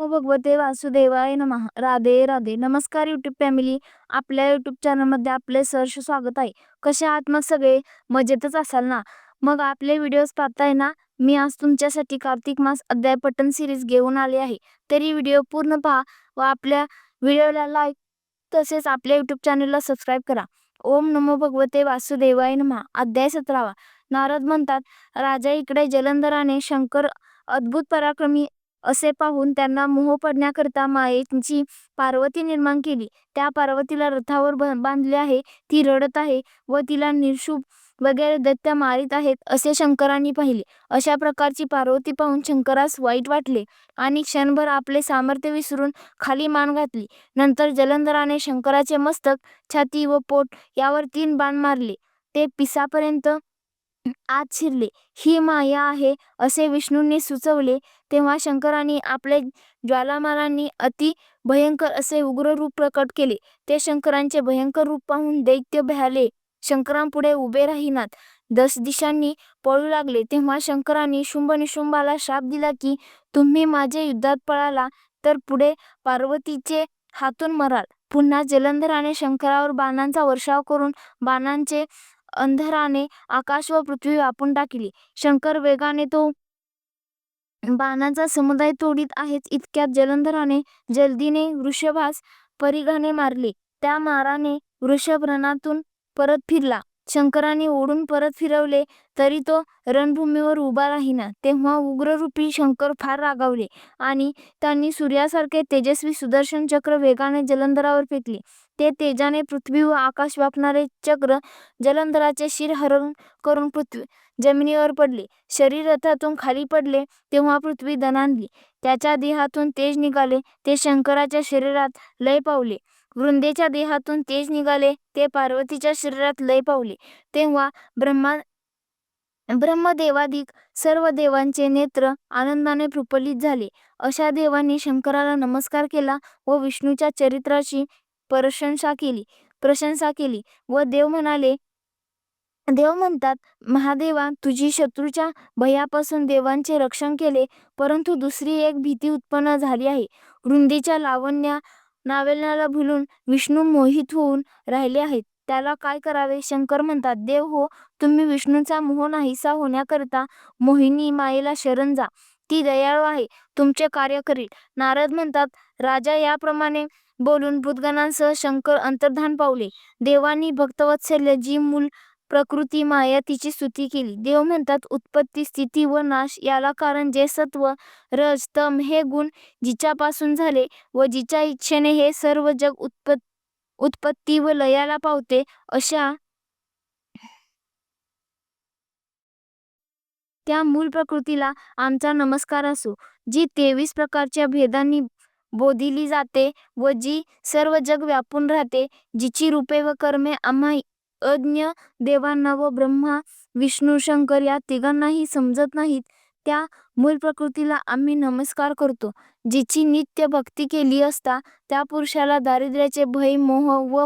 भगवते वासुदेवाय नमः. राधे राधे. नमस्कार युट्यूब फॅमिली आपल्या युट्यूब चॅनलमध्ये आपले सहर्ष स्वागत आहे. कसे आहात मग सगळे? मजेतच असाल ना? मग आपले व्हिडिओज पाहताय ना? मी आज तुमच्यासाठी कार्तिक मास अध्याय पटन सिरीज घेऊन आले आहे. तरी व्हिडिओ पूर्ण पहा व आपल्या व्हिडिओला लाईक तसेच आपल्या युट्यूब चॅनलला सबस्क्राईब करा. ओम नमो भगवते वासुदेवाय नमः. अध्याय सतरावा. नारद म्हणतात राजा इकडे जलंधराने शंकर अद्भुत पराक्रमी असे पाहून त्यांना मोह पडण्याकरता मायेची पार्वती निर्माण केली. त्या पार्वतीला रथावर बांधले आहे. ती रडत आहे व तिला निर्शुभ वगैरे दैत्य मारित आहेत असे शंकरांनी पाहिले. अशा प्रकारची पार्वती पाहून शंकरास वाईट वाटले आणि क्षणभर आपले सामर्थ्य विसरून खाली मान घातली. नंतर जलंधराने शंकराचे मस्तक छाती व पोट यावर तीन बाण मारले. ते पिसापर्यंत आत शिरले. ही माया आहे असे विष्णूंनी सुचवले. तेव्हा शंकरांनी आपले ज्वालामालांनी अति भयंकर असे उग्र रूप प्रकट केले. ते शंकरांचे भयंकर रूप पाहून दैत्य भ्याले शंकरांपुढे उभे राहिनात. दस दिशांनी पळू लागले. तेव्हा शंकरांनी शुंभ निशुंभाला शाप दिला की तुम्ही माझे युद्धात पळाला तर पुढे पार्वतीचे हातून मराल. पुन्हा जलंधराने शंकरावर बाणांचा वर्षाव करून बाणांचे अंधराने आकाश व पृथ्वी व्यापून टाकली. शंकर वेगाने तो बाणाचा समुदाय तोडीत आहेच इतक्यात जलंधराने जल्दीने वृषभास परिघाने मारले. त्या माराने वृषभ रणातून परत फिरला. शंकराने ओढून परत फिरवले तरी तो रणभूमीवर उभा राहीना. तेव्हा उग्ररूपी शंकर फार रागावले आणि त्यांनी सूर्यासारखे तेजस्वी सुदर्शन चक्र वेगाने जलंधरावर फेकले. ते तेजाने पृथ्वी व आकाश व्यापणारे चक्र जलंधराचे शिर हरण करून पृथ्वी जमिनीवर पडले. शरीर रथातून खाली पडले तेव्हा पृथ्वी दणाणली. त्याच्या देहातून तेज निघाले. ते शंकराच्या शरीरात लय पावले. वृंदेच्या देहातून तेज निघाले ते पार्वतीच्या शरीरात लय पावले. तेव्हा ब्रह्मा ब्रह्मदेवाधिक सर्व देवांचे नेत्र आनंदाने प्रफुल्लित झाले. अशा देवांनी शंकराला नमस्कार केला व विष्णूच्या चरित्राची प्रशंसा केली. प्रशंसा केली व देव म्हणाले देव म्हणतात महादेवा तुझी शत्रूच्या भयापासून देवांचे रक्षण केले परंतु दुसरी एक भीती उत्पन्न झाली आहे. वृंदीच्या लावण्या नावेलनाला भुलून विष्णू मोहित होऊन राहिले आहेत. त्याला काय करावे? शंकर म्हणतात देव हो तुम्ही विष्णूचा मोह नाहीसा होण्याकरिता मोहिनी मायेला शरण जा. ती दयाळू आहे तुमचे कार्य करील. नारद म्हणतात राजा याप्रमाणे बोलून भूतगणांसह शंकर अंतर्धान पावले. देवांनी भक्तवत्सल्य जी मूल प्रकृती माया तिची स्तुती केली. देव म्हणतात उत्पत्ती स्थिती व नाश याला कारण जे सत्व रज तम हे गुण जिच्यापासून झाले व जिच्या इच्छेने हे सर्व जग उत्पत उत्पत्ती व लयाला पावते अशा त्या मूल प्रकृतीला आमचा नमस्कार असो. जी तेवीस प्रकारच्या भेदांनी बोधिली जाते व जी सर्व जग व्यापून राहते जिची रूपे व कर्मे आम्हा अज्ञ देवांना व ब्रह्मा विष्णू शंकर या तिघांनाही समजत नाहीत. त्या मूल प्रकृतीला आम्ही नमस्कार करतो. जिची नित्य भक्ती केली असता त्या पुरुषाला दारिद्र्याचे भय मोह व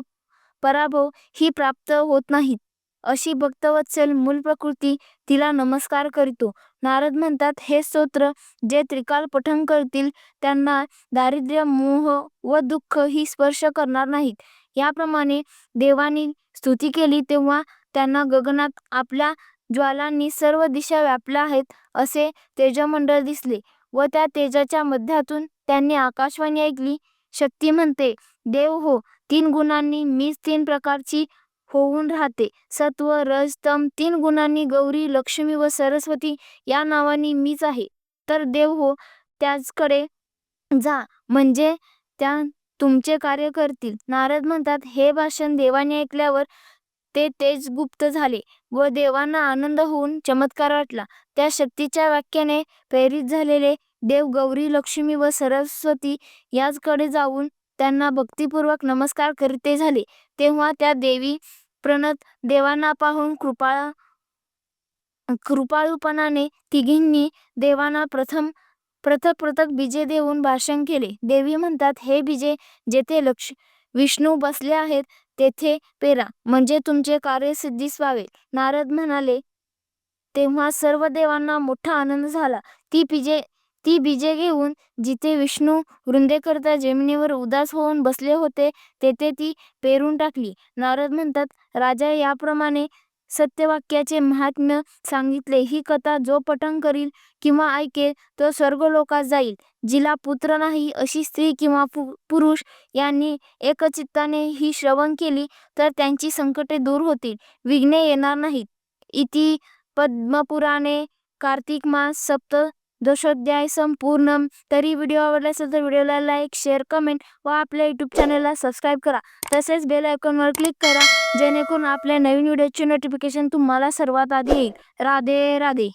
पराभव ही प्राप्त होत नाहीत. अशी भक्तवत्सल मूल प्रकृती तिला नमस्कार करीतो. नारद म्हणतात हे स्तोत्र जे त्रिकाल पठण करतील त्यांना दारिद्र्य मोह व दुःख ही स्पर्श करणार नाहीत. याप्रमाणे देवानी स्तुती केली तेव्हा त्यांना गगनात आपल्या ज्वालांनी सर्व दिशा व्यापल्या आहेत असे तेजमंडळ दिसले व त्या तेजाच्या मध्यातून त्यांनी आकाशवाणी ऐकली. शक्ती म्हणते देव हो तीन गुणांनी मीच तीन प्रकारची होऊन राहते. सत्व रज तम तीन गुणांनी गौरी लक्ष्मी व सरस्वती या नावानी मीच आहे. तर देव हो त्याचकडे जा. म्हणजे त्या तुमचे कार्य करतील. नारद म्हणतात हे भाषण देवाने ऐकल्यावर ते तेज गुप्त झाले व देवांना आनंद होऊन चमत्कार वाटला. त्या शक्तीच्या वाक्याने प्रेरित झालेले देव गौरी लक्ष्मी व सरस्वती याचकडे जाऊन त्यांना भक्तिपूर्वक नमस्कार करते झाले. तेव्हा त्या देवी प्रणत देवांना पाहून कृपाळ कृपाळूपणाने तिघींनी देवांना प्रथम पृथक पृथक बीजे देऊन भाषण केले. देवी म्हणतात हे बीजे जेथे लक्ष विष्णू बसले आहेत तेथे पेरा म्हणजे तुमचे कार्य सिद्धीस व्हावे. नारद म्हणाले तेव्हा सर्व देवांना मोठा आनंद झाला. ती बीजे ती बीजे घेऊन जिथे विष्णू वृंदेकरता जमिनीवर उदास होऊन बसले होते तेथे ती पेरून टाकली. नारद म्हणतात राजा याप्रमाणे सत्यवाक्याचे महात्म्य सांगितले. ही कथा जो पठण करील किंवा ऐकेल तो स्वर्गलोकात जाईल. जिला पुत्र नाही अशी स्त्री किंवा पु- पुरुष यांनी एकचित्ताने ही श्रवण केली तर त्यांची संकटे दूर होतील. विघ्ने येणार नाहीत. इति पद्मपुराणे कार्तिक मास सप्त दशोध्याय संपूर्ण तरी व्हिडिओ आवडला असेल तर व्हिडिओला लाईक शेअर कमेंट व आपल्या यूट्यूब चॅनलला सबस्क्राईब करा. तसेच बेल आयकॉनवर क्लिक करा जेणेकरून आपल्या नवीन व्हिडिओची नोटिफिकेशन तुम्हाला सर्वात आधी येईल. राधे राधे.